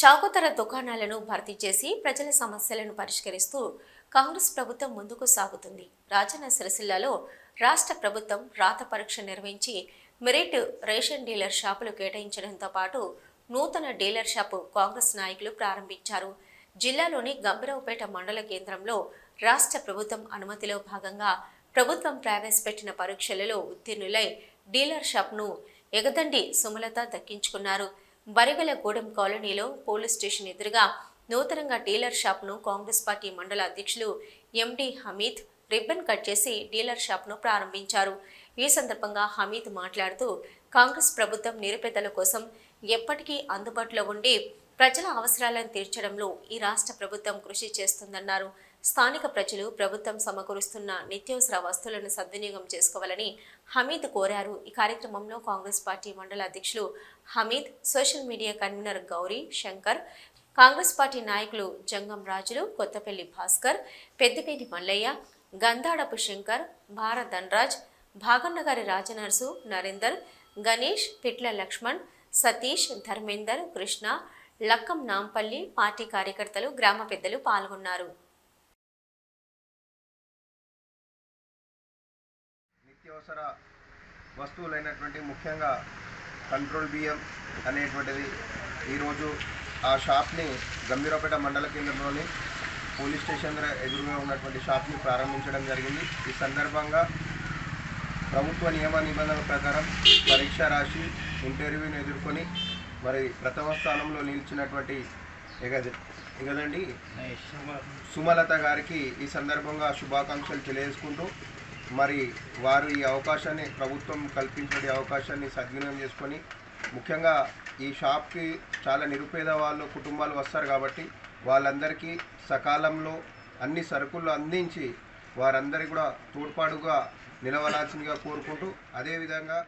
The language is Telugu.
చౌకతర దుకాణాలను భర్తీ చేసి ప్రజల సమస్యలను పరిష్కరిస్తూ కాంగ్రెస్ ప్రభుత్వం ముందుకు సాగుతుంది. రాజన్న సిరిసిల్లలో రాష్ట్ర ప్రభుత్వం రాత పరీక్ష నిర్వహించి మెరిట్ రేషన్ డీలర్ షాపులు కేటాయించడంతో పాటు నూతన డీలర్ షాపు కాంగ్రెస్ నాయకులు ప్రారంభించారు. జిల్లాలోని గంభీరావుపేట మండల కేంద్రంలో రాష్ట్ర ప్రభుత్వం అనుమతిలో భాగంగా ప్రభుత్వం ప్రవేశపెట్టిన పరీక్షలలో ఉత్తీర్ణులై డీలర్ షాప్ను ఎగదండి సుమలత దక్కించుకున్నారు. బరిగలగూడెం కాలనీలో పోలీస్ స్టేషన్ ఎదురుగా నూతనంగా డీలర్ షాప్ను కాంగ్రెస్ పార్టీ మండల అధ్యక్షులు ఎండి హమీద్ రిబ్బన్ కట్ చేసి డీలర్ షాప్ను ప్రారంభించారు. ఈ సందర్భంగా హమీద్ మాట్లాడుతూ కాంగ్రెస్ ప్రభుత్వం నిరుపేదల కోసం ఎప్పటికీ అందుబాటులో ఉండి ప్రజల అవసరాలను తీర్చడంలో ఈ రాష్ట్ర ప్రభుత్వం కృషి చేస్తుందన్నారు. స్థానిక ప్రజలు ప్రభుత్వం సమకూరుస్తున్న నిత్యావసర వస్తువులను సద్వినియోగం చేసుకోవాలని హమీద్ కోరారు. ఈ కార్యక్రమంలో కాంగ్రెస్ పార్టీ మండల అధ్యక్షులు Hamid social media convener Gouri Shankar Congress party నాయకులు జంగం రాజులు కొత్తపల్లి భాస్కర్ పెద్దపేటి మల్లయ్య గంధాడపు శంకర్ భారత్ ధనరాజ్ భాగన్నగారి రాజనర్సు నరేందర్ గణేష్ పిట్ల లక్ష్మణ్ సతీష్ ధర్మేందర్ కృష్ణ లక్కం నాంపల్లి పార్టీ కార్యకర్తలు గ్రామ పెద్దలు పాల్గొన్నారు. నిత్యావసర వస్తువులైనటువంటి ముఖ్యంగా కంట్రోల్ బియ్యం అనేటువంటిది. ఈరోజు ఆ షాప్ని గంభీరపేట మండల కేంద్రంలోని పోలీస్ స్టేషన్ ఎదురుగా ఉన్నటువంటి షాప్ని ప్రారంభించడం జరిగింది. ఈ సందర్భంగా ప్రభుత్వ నియమ నిబంధనల ప్రకారం పరీక్ష రాసి ఇంటర్వ్యూని ఎదుర్కొని మరి ప్రథమ స్థానంలో నిలిచినటువంటి ఎగద ఎగదండి సుమలత గారికి ఈ సందర్భంగా శుభాకాంక్షలు తెలియజేసుకుంటూ మరి వారు ఈ అవకాశాన్ని ప్రభుత్వం కల్పించిన అవకాశాన్ని సద్వినియోగం చేసుకొని ముఖ్యంగా ఈ షాప్కి చాలా నిరుపేద వాళ్ళు కుటుంబాలు వస్తారు కాబట్టి వాళ్ళందరికీ సకాలంలో అన్ని సరుకులు అందించి వారందరికీ కూడా తోడ్పాటుగా నిలవలాల్సిందిగా కోరుకుంటూ అదేవిధంగా